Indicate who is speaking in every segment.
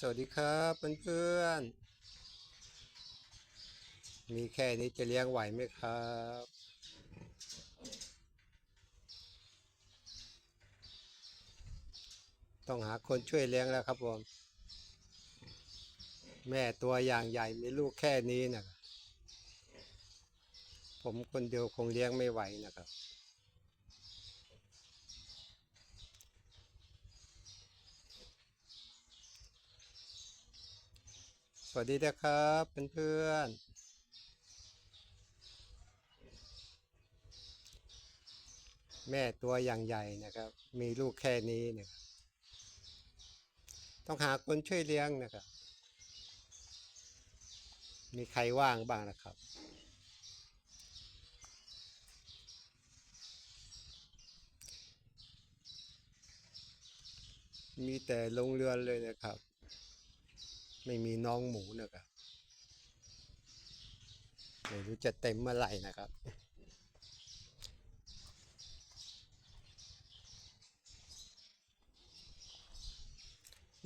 Speaker 1: สวัสดีครับเพื่อนๆ มีแค่นี้จะเลี้ยงไหวไหมครับ ต้องหาคนช่วยเลี้ยงแล้วครับผม แม่ตัวอย่างใหญ่มีลูกแค่นี้นะผมคนเดียวคงเลี้ยงไม่ไหวนะครับ วัสดีนะครับเพื่อนๆแม่ตัวอย่างใหญ่นะครับ มีลูกแค่นี้เนะครับต้องหาคนช่วยเลี้ยงนะครับ มีใครว่างบ้างนะครับมีแต่ลงเรือนเลยนะครับ ไม่มีน้องหมูนะครับไม่รู้จะเต็มเมื่อไหร่นะครับ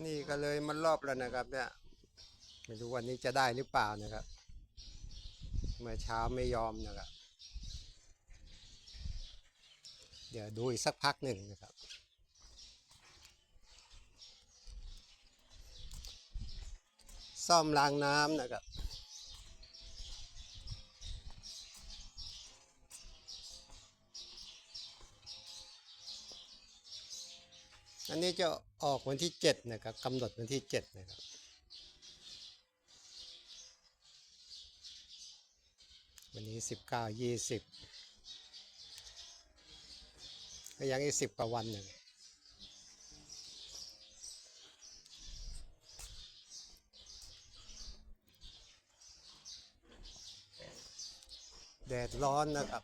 Speaker 1: นี่ก็เลยมันรอบแล้วนะครับ เนี่ยไม่รู้วันนี้จะได้หรือเปล่านะครับ เมื่อเช้าไม่ยอมนะครับ เดี๋ยวดูอีกสักพักหนึ่งนะครับ ซ่อมรางน้ำนะครับ อันนี้จะออกวันที่เจ็ดนะครับกำหนดวันที่เจ็ดนะครับวันนี้สิบเก้ายี่สิบก็ยังอีกสิบกว่าวันหนึ่ง แดดร้อนนะครับ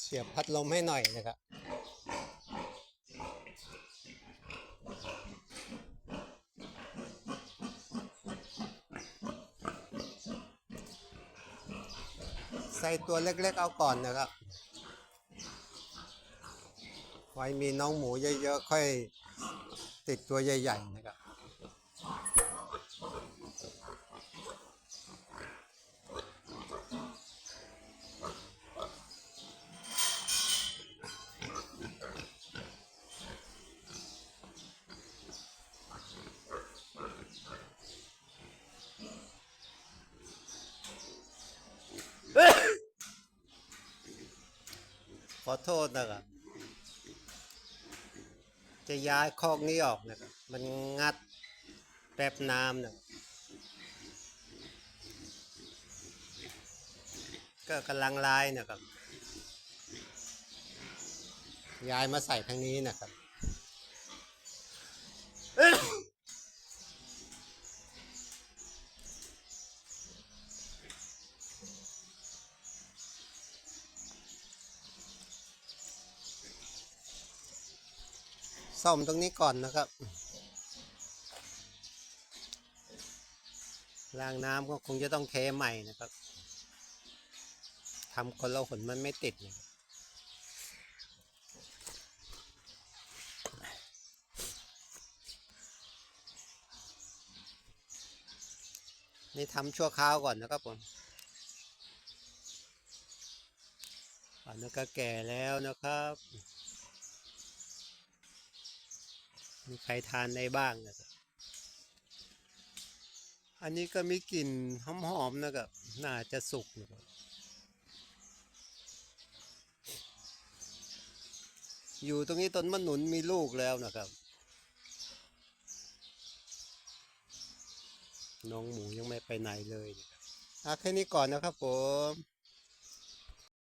Speaker 1: เสียบพัดลมให้หน่อยนะครับใส่ตัวเล็กๆเอาก่อนนะครับ ไว้มีน้องหมูเยอะๆ ค่อยติดตัวใหญ่ๆนะครับขอโทษนะครับ จะย้ายคอกนี้ออกนะครับ มันงัดแป๊บน้ำนะก็กำลังลายนะครับ ย้ายมาใส่ทางนี้นะครับ ซ่อมตรงนี้ก่อนนะครับรางน้ำก็คงจะต้องเทใหม่นะครับทำคนละหนมันไม่ติดนะนี่ทำชั่วคราวก่อนนะครับผมอันนี้ก็แก่แล้วนะครับ มีใครทานได้บ้างนะครับอันนี้ก็มีกลิ่นหอมๆนะครับน่าจะสุกนะครับอยู่ตรงนี้ต้นมะหนุนมีลูกแล้วนะครับ น้องหมูยังไม่ไปไหนเลยนะครับอะแค่นี้ก่อนนะครับผม